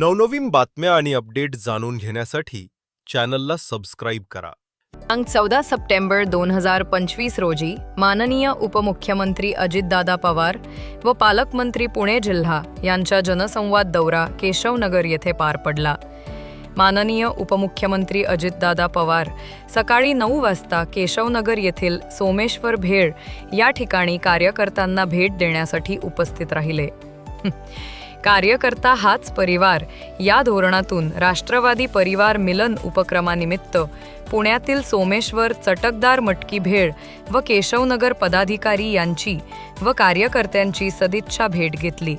नवनवीन बातम्या आणि अपडेट जाणून घेण्यासाठी चॅनलला सबस्क्राईब करा. दिनांक चौदा सप्टेंबर दोन हजार पंचवीस रोजी माननीय उपमुख्यमंत्री अजितदादा पवार व पालकमंत्री पुणे जिल्हा यांच्या जनसंवाद दौरा केशवनगर येथे पार पडला. माननीय उपमुख्यमंत्री अजितदादा पवार सकाळी नऊ वाजता केशवनगर येथील सोमेश्वर भेळ या ठिकाणी कार्यकर्त्यांना भेट देण्यासाठी उपस्थित राहिले. कार्यकर्ता हाच परिवार. या धोरणातून राष्ट्रवादी परिवार मिलन उपक्रमानिमित्त पुण्यातील सोमेश्वर चटकदार मटकी भेळ व केशवनगर पदाधिकारी यांची व कार्यकर्त्यांची सदिच्छा भेट घेतली.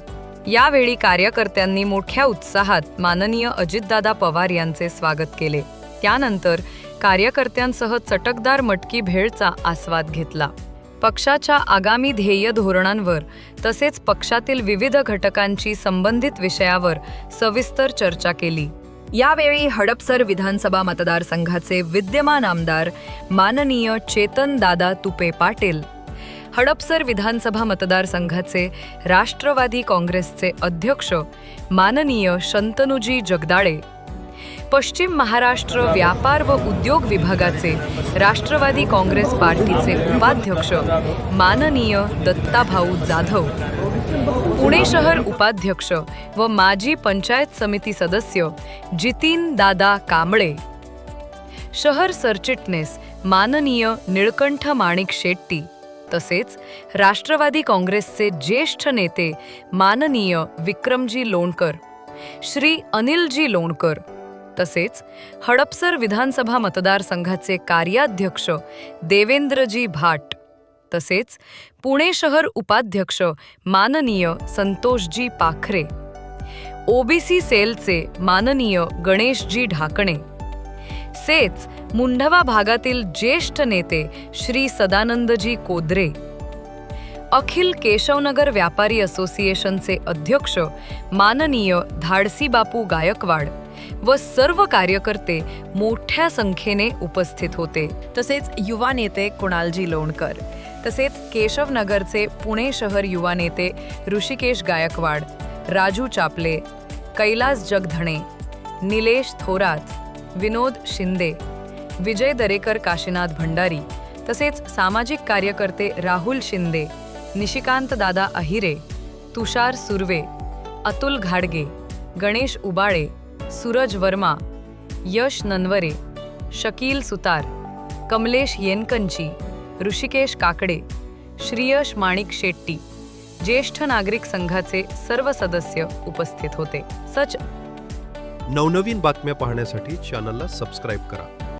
यावेळी कार्यकर्त्यांनी मोठ्या उत्साहात माननीय अजितदादा पवार यांचे स्वागत केले. त्यानंतर कार्यकर्त्यांसह चटकदार मटकी भेळचा आस्वाद घेतला. पक्षाच्या आगामी ध्येय धोरणांवर तसेच पक्षातील विविध घटकांची संबंधित विषयावर सविस्तर चर्चा केली. यावेळी हडपसर विधानसभा मतदारसंघाचे विद्यमान आमदार माननीय चेतन दादा तुपे पाटील हडपसर विधानसभा मतदारसंघाचे राष्ट्रवादी काँग्रेसचे अध्यक्ष माननीय शंतनुजी जगदाळे पश्चिम महाराष्ट्र व्यापार व उद्योग विभागाचे राष्ट्रवादी काँग्रेस पार्टीचे उपाध्यक्ष माननीय दत्ताभाऊ जाधव. पुणे शहर उपाध्यक्ष व माजी पंचायत समिती सदस्य जितीन दादा कांबळे. शहर सरचिटणीस माननीय निळकंठ माणिक शेट्टी. तसेच राष्ट्रवादी काँग्रेसचे ज्येष्ठ नेते माननीय विक्रमजी लोणकर. श्री अनिलजी लोणकर. तसेच हडपसर विधानसभा मतदारसंघाचे कार्याध्यक्ष देवेंद्रजी भाट तसेच पुणे शहर उपाध्यक्ष माननीय संतोषजी पाखरे ओबीसी सेलचे माननीय गणेशजी ढाकणे सेच मुंढवा भागातील ज्येष्ठ नेते श्री सदानंदजी कोदरे अखिल केशवनगर व्यापारी असोसिएशनचे अध्यक्ष माननीय धाडसीबापू गायकवाड व सर्व कार्यकर्ते मोठ्या संख्येने उपस्थित होते. तसेच युवा नेते कुणालजी लोणकर तसेच केशवनगरचे पुणे शहर युवा नेते ऋषिकेश गायकवाड राजू चापले कैलास जगधणे निलेश थोरात विनोद शिंदे विजय दरेकर काशीनाथ भंडारी तसेच सामाजिक कार्यकर्ते राहुल शिंदे निशिकांत दादा अहिरे तुषार सुर्वे अतुल घाडगे गणेश उबाळे सूरज वर्मा यश ननवरे शकील सुतार कमलेश येनकंची ऋषिकेश काकडे श्रीयश माणिक शेट्टी ज्येष्ठ नागरिक संघाचे सर्व सदस्य उपस्थित होते. सच नवनवीन बातम्या पाहण्यासाठी चॅनलला सबस्क्राईब करा.